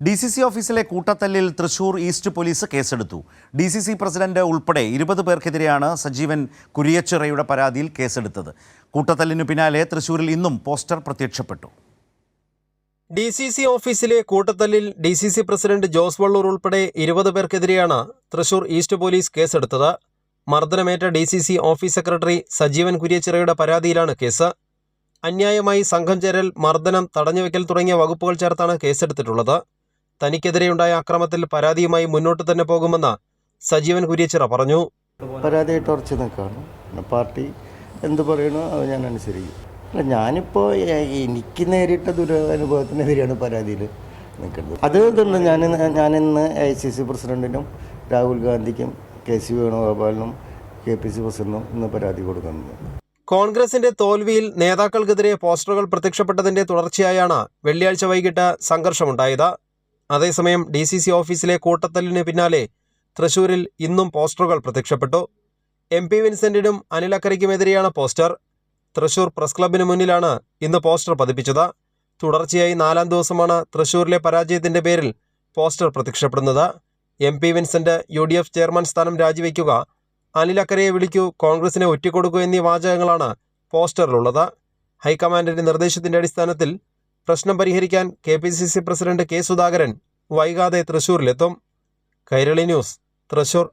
D C C ഓഫീസിലെ കൂട്ടത്തല്ലിൽ Thrissur east police കേസെടുത്തു. ഡി സി സി പ്രസിഡന്റ് ഉൾപ്പെടെ ഇരുപത് പേർക്കെതിരെയാണ് സജീവൻ കുരിയച്ചിറയുടെ പരാതിയിൽ കേസെടുത്തത്. കൂട്ടത്തല്ലിനു പിന്നാലെ തൃശൂരിൽ ഇന്നും പോസ്റ്റർ പ്രത്യക്ഷപ്പെട്ടു. ഡി സി സി ഓഫീസിലെ കൂട്ടത്തല്ലിൽ D C C president Jose Vallur ഉൾപ്പെടെ ഇരുപത് പേർക്കെതിരെയാണ് തൃശൂർ ഈസ്റ്റ് പോലീസ് കേസെടുത്തത്. മർദ്ദനമേറ്റ D C C office secretary Sajeevan കുരിയച്ചിറയുടെ പരാതിയിലാണ് കേസ്. അന്യായമായി സംഘം ചേരൽ മർദ്ദനം തടഞ്ഞുവെക്കൽ തുടങ്ങിയ വകുപ്പുകൾ ചേർത്താണ് കേസെടുത്തിട്ടുള്ളത്. തനിക്കെതിരെയുണ്ടായ അക്രമത്തിൽ പരാതിയുമായി മുന്നോട്ട് തന്നെ പോകുമെന്ന് സജീവൻ കുര്യച്ചിറ പറഞ്ഞു. പരാതിയായിട്ട് ഉറച്ചു നിൽക്കുകയാണ് പാർട്ടി എന്ത് പറയണോ അത് ഞാൻ അനുസരിക്കും. അല്ല ഞാനിപ്പോൾ എനിക്ക് നേരിട്ട ദുരനുഭവത്തിനെതിരെയാണ് പരാതിയിൽ നിൽക്കുന്നത്. അത് ഇതുണ്ട് ഞാൻ ഞാനിന്ന് ഐ സി സി പ്രസിഡന്റിനും രാഹുൽ ഗാന്ധിക്കും കെ സി വേണുഗോപാലിനും കെ പി സി പ്രസിഡന്റിനും ഇന്ന് പരാതി കൊടുക്കുന്നത്. കോൺഗ്രസിന്റെ തോൽവിയിൽ നേതാക്കൾക്കെതിരെ പോസ്റ്ററുകൾ പ്രത്യക്ഷപ്പെട്ടതിന്റെ തുടർച്ചയായാണ് വെള്ളിയാഴ്ച വൈകിട്ട് സംഘർഷമുണ്ടായത്. അതേസമയം ഡി സി സി ഓഫീസിലെ കൂട്ടത്തല്ലിന് പിന്നാലെ തൃശൂരിൽ ഇന്നും പോസ്റ്ററുകൾ പ്രത്യക്ഷപ്പെട്ടു. എം പി വിൻസെന്റിനും അനിലക്കരയ്ക്കുമെതിരെയാണ് പോസ്റ്റർ. തൃശൂർ പ്രസ് ക്ലബിന് മുന്നിലാണ് ഇന്ന് പോസ്റ്റർ പതിപ്പിച്ചത്. തുടർച്ചയായി നാലാം ദിവസമാണ് തൃശൂരിലെ പരാജയത്തിന്റെ പേരിൽ പോസ്റ്റർ പ്രത്യക്ഷപ്പെടുന്നത്. M P Vincent U D F chairman സ്ഥാനം രാജിവെക്കുക അനിലക്കരയെ വിളിക്കൂ കോൺഗ്രസിനെ ഒറ്റിക്കൊടുക്കൂ എന്നീ വാചകങ്ങളാണ് പോസ്റ്ററിലുള്ളത്. ഹൈക്കമാൻഡിന്റെ നിർദ്ദേശത്തിന്റെ അടിസ്ഥാനത്തിൽ പ്രശ്നം പരിഹരിക്കാൻ K P C C president K Sudhakaran വൈകാതെ തൃശൂരിലെത്തും. കൈരളി ന്യൂസ് തൃശൂർ.